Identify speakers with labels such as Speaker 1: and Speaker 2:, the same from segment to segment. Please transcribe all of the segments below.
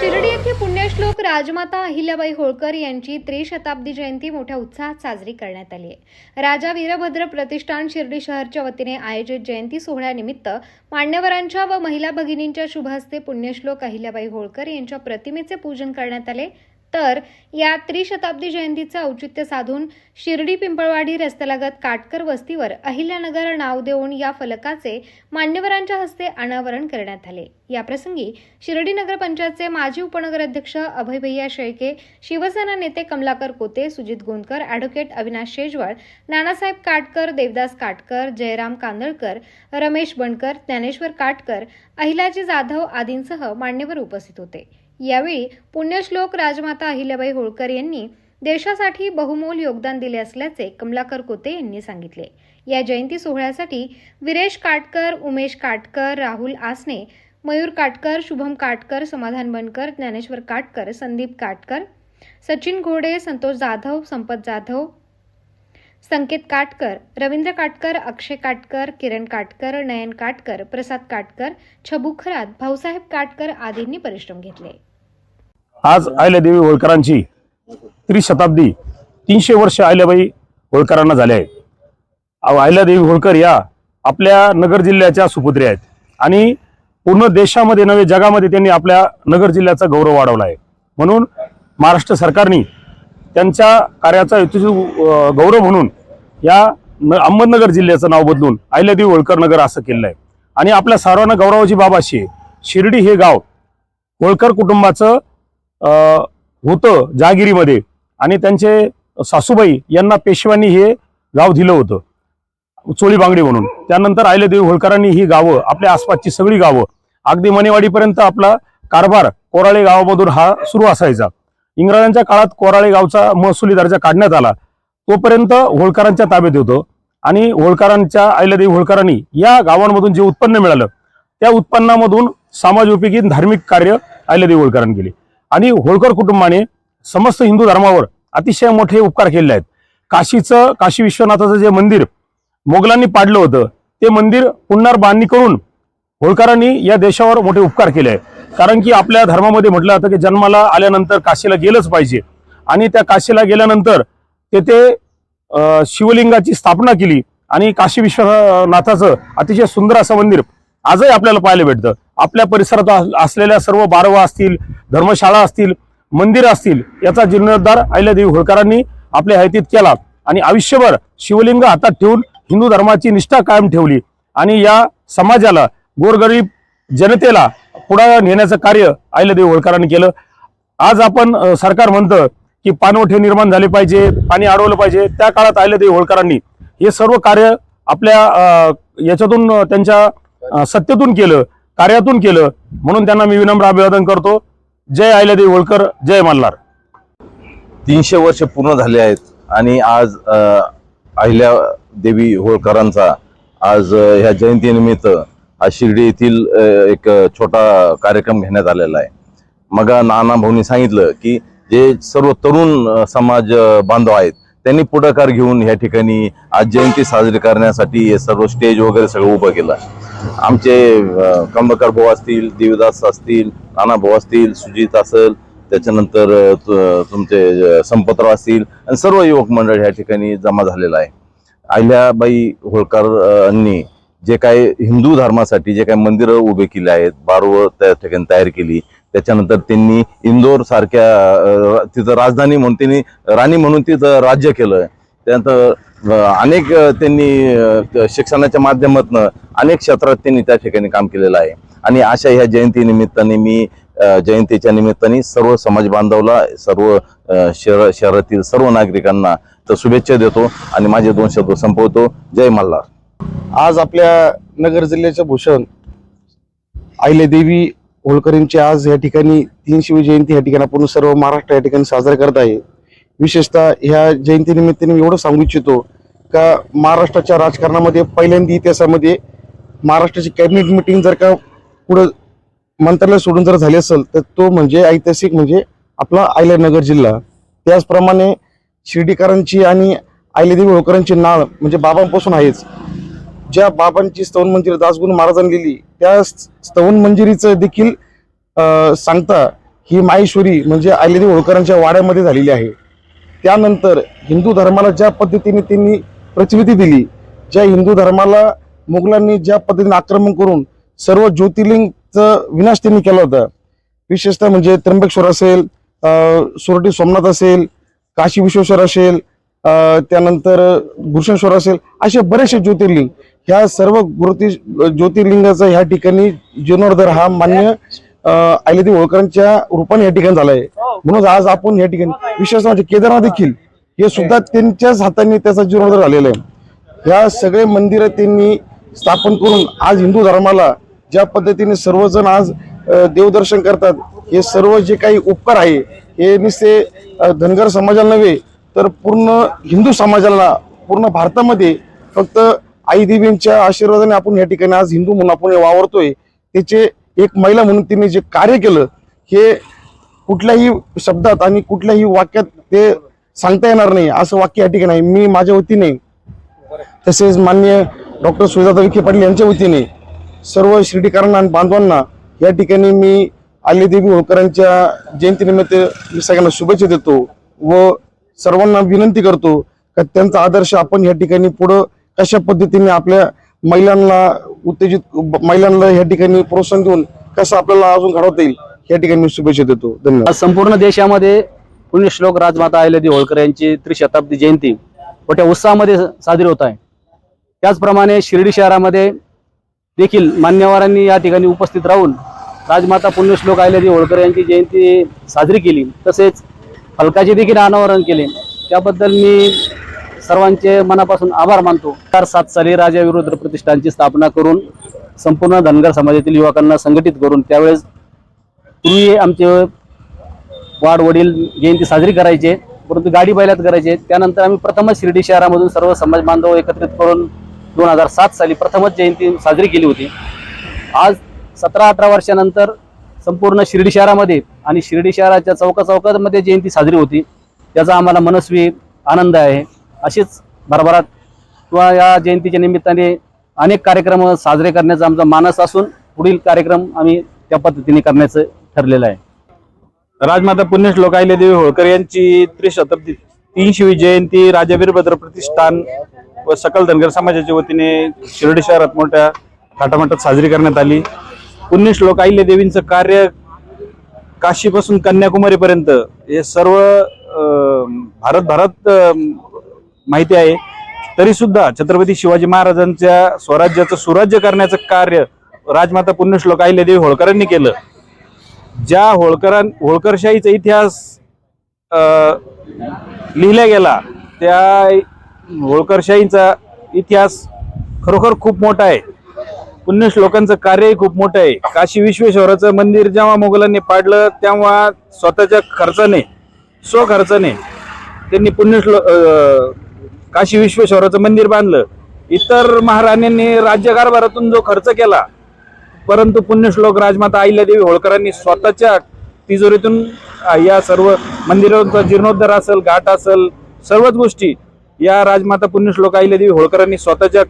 Speaker 1: शिर्डी येथे पुण्यश्लोक राजमाता अहिल्याबाई होळकर यांची त्रिशताब्दी जयंती मोठ्या उत्साहात साजरी करण्यात आली आहे. राजा वीरभद्र प्रतिष्ठान शिर्डी शहरच्या वतीने आयोजित जयंती सोहळ्यानिमित्त मान्यवरांच्या व महिला भगिनींच्या शुभ हस्ते पुण्यश्लोक अहिल्याबाई होळकर यांच्या प्रतिमेचे पूजन करण्यात आले. तर या त्रिशताब्दी जयंतीचं औचित्य साधून शिर्डी पिंपळवाडी रस्त्यालगत काटकर वस्तीवर अहिल्यानगर नाव देऊन या फलकाचे मान्यवरांच्या हस्ते अनावरण करण्यात आले. याप्रसंगी शिर्डी नगरपंचायतचे माजी उपनगराध्यक्ष अभय भैया शेळके शिवसेना नेते कमलाकर कोते सुजित गोंदकर अॅडव्होकेट अविनाश शेजवळ नानासाहेब काटकर देवदास काटकर जयराम कांदळकर रमेश बनकर ज्ञानेश्वर काटकर अहिलाजी जाधव आदींसह मान्यवर उपस्थित होते. यावेळी पुण्यश्लोक राजमाता अहिल्याबाई होळकर यांनी देशासाठी बहुमोल योगदान दिले असल्याचे कमलाकर कोते यांनी सांगितले. या जयंती सोहळ्यासाठी विरेश काटकर उमेश काटकर राहुल आसने मयूर काटकर शुभम काटकर समाधान बनकर ज्ञानेश्वर काटकर संदीप काटकर सचिन घोडे संतोष जाधव संपत जाधव संकेत काटकर रवींद्र काटकर अक्षय काटकर किरण काटकर नयन काटकर प्रसाद काटकर छबू खरात भाऊसाहेब काटकर आदींनी परिश्रम घेतले.
Speaker 2: आज अहिल्यादेवी होळकरांची त्रिशताब्दी तीनशे वर्ष अहिल्याबाई होळकरांना झाले आहे अहो, अहिल्यादेवी होळकर या आपल्या नगर जिल्ह्याच्या सुपुत्री आहेत. आणि पूर्ण देशामध्ये नव्हे जगामध्ये त्यांनी आपल्या नगर जिल्ह्याचा गौरव वाढवला आहे. म्हणून महाराष्ट्र सरकारने त्यांच्या कार्याचा यथोचित, गौरव म्हणून या न अहमदनगर जिल्ह्याचं नाव बदलून अहिल्यादेवी होळकर नगर असं केलेलं आहे. आणि आपल्या सर्वांना गौरवाची बाब अशी आहे शिर्डी हे गाव होळकर कुटुंबाचं होतं जहागिरीमध्ये आणि त्यांचे सासूबाई यांना पेशव्यांनी हे गाव दिलं होतं. चोळी बांगडी म्हणून. त्यानंतर अहिल्यादेवी होळकरांनी ही गावं आपल्या आसपासची सगळी गावं अगदी मनेवाडीपर्यंत आपला कारभार कोराळे गावामधून हा सुरू असायचा. इंग्रजांच्या काळात कोराळे गावचा महसुली दर्जा काढण्यात आला. तोपर्यंत होळकरांच्या ताब्यात होतं. आणि होळकरांच्या अहिल्यादेवी होळकरांनी या गावांमधून जे उत्पन्न मिळालं त्या उत्पन्नामधून समाजोपयोगी आणि धार्मिक कार्य अहिल्यादेवी होळकरांनी केले. आणि होळकर कुटुंबाने समस्त हिंदू धर्मावर अतिशय मोठे उपकार केलेले आहेत. काशीचं काशी विश्वनाथाचं जे मंदिर मोगलांनी पाडलं होतं ते मंदिर पुनर्बांधणी करून होळकरांनी या देशावर मोठे उपकार केले आहे कारण की आपल्या धर्मामध्ये म्हटलं जातं की जन्माला आल्यानंतर काशीला गेलंच पाहिजे. आणि त्या काशीला गेल्यानंतर तेथे शिवलिंगाची स्थापना केली आणि काशी विश्वनाथाचं अतिशय सुंदर असं मंदिर आजही आपल्याला पाहायला भेटतं. आपल्या परिसरात अस- असलेल्या सर्व बारवा असतील धर्मशाळा असतील मंदिरं असतील याचा जीर्णोद्धार अहिल्यादेवी होळकरांनी आपल्या हयातीत केला. आणि आयुष्यभर शिवलिंग हातात ठेवून हिंदू धर्माची निष्ठा कायम ठेवली. आणि या समाजाला गोरगरीब जनतेला पुढे नेण्याचं कार्य अहिल्यादेवी होळकरांनी केलं. आज आपण सरकार म्हणतं की पाणवठे निर्माण झाले पाहिजे पाणी अडवलं पाहिजे. त्या काळात अहिल्यादेवी होळकरांनी हे सर्व कार्य आपल्या याच्यातून त्यांच्या सत्तेतून केलं. कार्यातून केलं. म्हणून त्यांना मी विनम्र अभिवादन करतो. जय अहिल्यादेवी होळकर जय मल्हार.
Speaker 3: तीनशे वर्ष पूर्ण झाले आहेत आणि आज अहिल्या देवी होळकरांचा आज ह्या जयंतीनिमित्त आज शिर्डी येथील एक छोटा कार्यक्रम घेण्यात आलेला आहे. मग नाना भाऊनी सांगितलं की जे सर्व तरुण समाज बांधव आहेत त्यांनी पुढाकार घेऊन ह्या ठिकाणी आज जयंती साजरी करण्यासाठी सर्व स्टेज वगैरे सगळं उभं केलं. आमचे कंबकर भाऊ असतील देवीदास असतील नाना भाऊ असतील सुजित असेल त्याच्यानंतर तुमचे संपतराव असतील आणि सर्व युवक मंडळ ह्या ठिकाणी जमा झालेलं आहे. अहिल्याबाई होळकरांनी जे काही हिंदू धर्मासाठी जे काही मंदिरं उभे केले आहेत बारवं त्या ठिकाणी तयार केली त्याच्यानंतर त्यांनी इंदोर सारख्या तिथं राजधानी म्हणून त्यांनी राणी म्हणून तिथं राज्य केलं त्यानंतर अनेक त्यांनी शिक्षणाच्या माध्यमातून अनेक क्षेत्रात त्यांनी त्या ठिकाणी काम केलेलं आहे. आणि अशा ह्या जयंती निमित्ताने मी जयंतीच्या निमित्ताने सर्व समाज बांधवला सर्व शहर शहरातील सर्व नागरिकांना तर शुभेच्छा देतो आणि माझे दोन शब्द संपवतो. जय मल्हार.
Speaker 4: आज आपल्या नगर जिल्ह्याच्या भूषण अहिल्यादेवी होळकरींची आज या ठिकाणी तीन शिवजयंती या ठिकाणी आपण सर्व महाराष्ट्र या ठिकाणी साजरा करत आहे. विशेषतः ह्या जयंतीनिमित्ताने मी एवढं सांगू इच्छितो का महाराष्ट्राच्या राजकारणामध्ये पहिल्यांदा इतिहासामध्ये महाराष्ट्राची कॅबिनेट मिटिंग जर का पुढं मंत्रालय सोडून जर झाली असेल तर तो म्हणजे ऐतिहासिक म्हणजे आपला अहिल्यानगर जिल्हा. त्याचप्रमाणे शिर्डीकरांची आणि अहिल्यादेवी होळकरांची नाळ म्हणजे बाबांपासून आहेच. ज्या बाबांची स्तवन मंजिरी दासगुण महाराजांनी लिहिली त्या स्तवन मंजिरीचं देखील सांगता ही माहेश्वरी म्हणजे आयलेदेवी होळकरांच्या वाड्यामध्ये झालेली आहे. त्यानंतर हिंदू धर्माला ज्या पद्धतीने त्यांनी प्रचिती दिली ज्या हिंदू धर्माला मुघलांनी ज्या पद्धतीने आक्रमण करून सर्व ज्योतिर्लिंगचं विनाश त्यांनी केला होता. विशेषतः म्हणजे त्र्यंबकेश्वर असेल अं, सोरटी सोमनाथ असेल काशी विश्वेश्वर असेल त्यानंतर घृषणेश्वर असेल असे बरेचसे ज्योतिर्लिंग. ह्या सर्व गुरुती ज्योतिर्लिंगाचा ह्या ठिकाणी जीर्णोद्धार हा मान्य आयलेदेवी होळकरांच्या रूपाने या ठिकाणी झाला आहे म्हणून आज आपण या ठिकाणी विशेषतः म्हणजे केदारनाथ देखील हे सुद्धा त्यांच्याच हाताने त्याचा जीर्णोद्धार झालेला आहे. या सगळे मंदिरं त्यांनी स्थापन करून आज हिंदू धर्माला ज्या पद्धतीने सर्वजण आज देवदर्शन करतात हे सर्व जे काही उपकार आहे हे नुसते धनगर समाजाला नव्हे तर पूर्ण हिंदू समाजाला पूर्ण भारतामध्ये फक्त आई देवींच्या आशीर्वादाने आपण या ठिकाणी आज हिंदू म्हणून आपण वावरतोय त्याचे एक महिला म्हणून तिने जे कार्य केलं हे कुठल्याही शब्दात आणि कुठल्याही वाक्यात ते सांगता येणार नाही असं वाक्य या ठिकाणी मी माझ्या वतीने तसेच मान्य डॉक्टर सुजाता विखे पाटील यांच्या वतीने सर्व शिर्डीकरांना आणि बांधवांना या ठिकाणी मी आल्यदेवी होळकरांच्या जयंतीनिमित्त मी सगळ्यांना शुभेच्छा देतो व सर्वांना विनंती करतो का त्यांचा आदर्श आपण या ठिकाणी पुढं कशा पद्धतीने आपल्या महिलांना उत्तेजित महिलांना या ठिकाणी प्रोत्साहन देऊन कसं आपल्याला अजून घडवता येईल या ठिकाणी मी शुभेच्छा देतो. धन्यवाद.
Speaker 5: संपूर्ण देशामध्ये पुण्यश्लोक राजमाता अहिल्यादेवी होळकर यांची त्रिशताब्दी जयंती मोठ्या उत्साहामध्ये साजरी होत आहे. त्याचप्रमाणे शिर्डी शहरामध्ये देखील मान्यवरांनी या ठिकाणी उपस्थित राहून राजमाता पुण्यश्लोक अहिल्यादेवी होळकर यांची जयंती साजरी केली. तसेच फलकाचे देखील अनावरण केले. त्याबद्दल मी सर्वांचे मनापासून आभार मानतो. चार सात साली राजा विरुद्ध प्रतिष्ठानची स्थापना करून संपूर्ण धनगर समाजातील युवकांना संघटित करून त्यावेळेस पूर्वी आमचे वाड वडील जयंती साजरी करायचे परंतु गाडी बैलात करायचे. त्यानंतर आम्ही प्रथमच शिर्डी शहरामधून सर्व समाज बांधव एकत्रित करून दोन हजार सात साली प्रथमच जयंती साजरी केली होती. आज सतरा अठरा वर्षानंतर संपूर्ण शिर्डी शहरामध्ये आणि शिर्डी शहराच्या चौका चौकामध्ये जयंती साजरी होती. त्याचा आम्हाला मनस्वी आनंद आहे. अशीच भरभराट किंवा या जयंतीच्या निमित्ताने अनेक कार्यक्रम साजरे करण्याचा आमचा मानस असून पुढील कार्यक्रम आम्ही त्या पद्धतीने करण्याचं ठरलेलं आहे.
Speaker 6: राजमाता पुण्यश लोकायले देवी होळकर यांची त्रिशताब्दी तीनशेवी जयंती राजा वीरभद्र प्रतिष्ठान व सकल धनगर समाजाच्या वतीने शिर्डी शहरात मोठ्या थाटामाटात साजरी करण्यात आली. पुण्यश लोकायले देवींचं कार्य काशीपासून कन्याकुमारीपर्यंत हे सर्व अं, भारतभरात माहिती आहे. तरी सुद्धा छत्रपती शिवाजी महाराजांच्या स्वराज्याचं सुराज्य करण्याचं कार्य राजमाता पुण्यश्लोक अहिल्यादेवी होळकरांनी केलं. ज्या होळकरां होळकरशाहीचा इतिहास लिहिला गेला त्या होळकरशाहीचा इतिहास खरोखर खूप मोठा आहे. पुण्यश्लोकांचं कार्यही खूप मोठं आहे. काशी विश्वेश्वराचं मंदिर जेव्हा मोगलांनी पाडलं तेव्हा स्वतःच्या खर्चाने स्वखर्चाने त्यांनी पुण्यश्लो काशी विश्वेश्वराचं मंदिर बांधलं. इतर महाराण्यांनी राज्यकारभारातून जो खर्च केला परंतु पुण्यश्लोक राजमाता अहिल्यादेवी होळकरांनी स्वतःच्या तिजोरीतून या सर्व मंदिरांचा जीर्णोद्धार असेल घाट असेल सर्वच गोष्टी या राजमाता पुण्यश्लोक अहिल्यादेवी होळकरांनी स्वतःच्या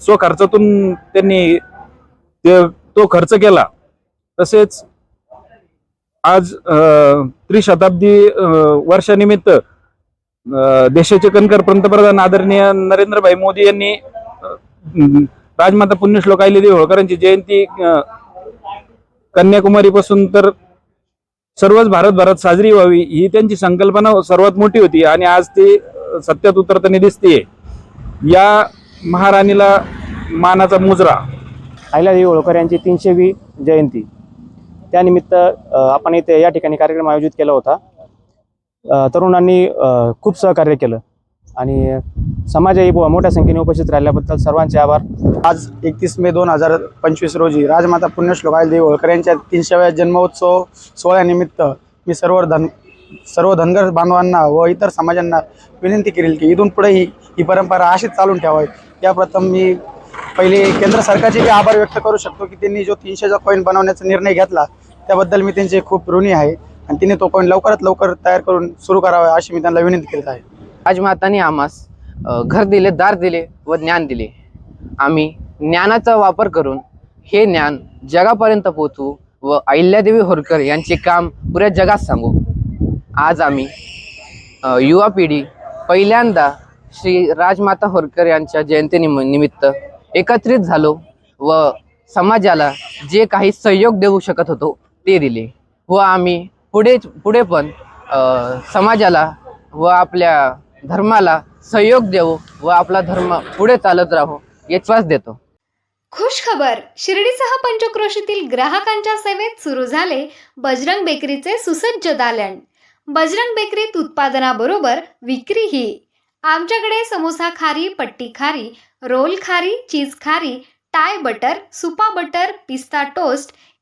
Speaker 6: स्वखर्चातून त्यांनी ते तो खर्च केला. तसेच आज त्रिशताब्दी वर्षानिमित्त देशाचे कणकर पंतप्रधान आदरणीय नरेंद्रभाई मोदी यांनी राजमाता पुण्यश्लोक अहिल्यादेवी होळकरांची जयंती कन्याकुमारीपासून कन्याकुमारी पासून तर सर्वच भारतभरात साजरी व्हावी ही त्यांची संकल्पना सर्वात मोठी होती आणि आज ती सत्यात उतरताना दिसतीये. या महाराणीला मानाचा मुजरा.
Speaker 7: अहिल्यादेवी होळकर यांची तीनशेवी जयंती. त्यानिमित्त आपण इथे या ठिकाणी कार्यक्रम आयोजित केला होता. तरुणांनी खूप सहकार्य केलं. आणि समाजही मोठ्या संख्येने उपस्थित राहिल्याबद्दल सर्वांचे आभार.
Speaker 8: आज एकतीस मे दोन हजार पंचवीस रोजी राजमाता पुण्यश्लोक देवी होळकर यांच्या तीनशेव्या जन्मोत्सव सोहळ्यानिमित्त मी सर्व धन सर्व धनगर बांधवांना व इतर समाजांना विनंती केली की इथून पुढे ही ही परंपरा अशीच चालून ठेवावी. याप्रथम मी पहिले केंद्र सरकारचे बी आभार व्यक्त करू शकतो की त्यांनी जो तीनशेचा कॉईन बनवण्याचा निर्णय घेतला त्याबद्दल मी त्यांचे खूप ऋणी आहे. आणि तिने तो पॉईंट लवकरात लवकर तयार करून सुरू करावा अशी मी त्यांना विनंती करीत आहे.
Speaker 9: राजमाताने आम्हास घर दिले दार दिले व ज्ञान दिले. आम्ही ज्ञानाचा वापर करून हे ज्ञान जगापर्यंत पोहोचवू व अहिल्यादेवी होरकर यांचे काम पुऱ्या जगात सांगू. आज आम्ही युवा पिढी पहिल्यांदा श्री राजमाता होरकर यांच्या जयंतीनिम निमित्त एकत्रित झालो व समाजाला जे काही सहयोग देऊ शकत होतो ते दिले व आम्ही पुढे पुढे पण समाजाला व आपल्या धर्माला सहयोग देऊ व आपला धर्म पुढे चालत राहू विश्वास देतो.
Speaker 1: खुश खबर शिर्डीसह पंचक्रोशीतील ग्राहकांच्या सेवेत सुरू झाले बजरंग बेकरीचे सुसज्ज दालन. बजरंग बेकरीत उत्पादनाबरोबर विक्रीही. आमच्याकडे समोसा खारी पट्टी खारी रोल खारी चीज खारी टाय बटर सुपा बटर पिस्ता टोस्ट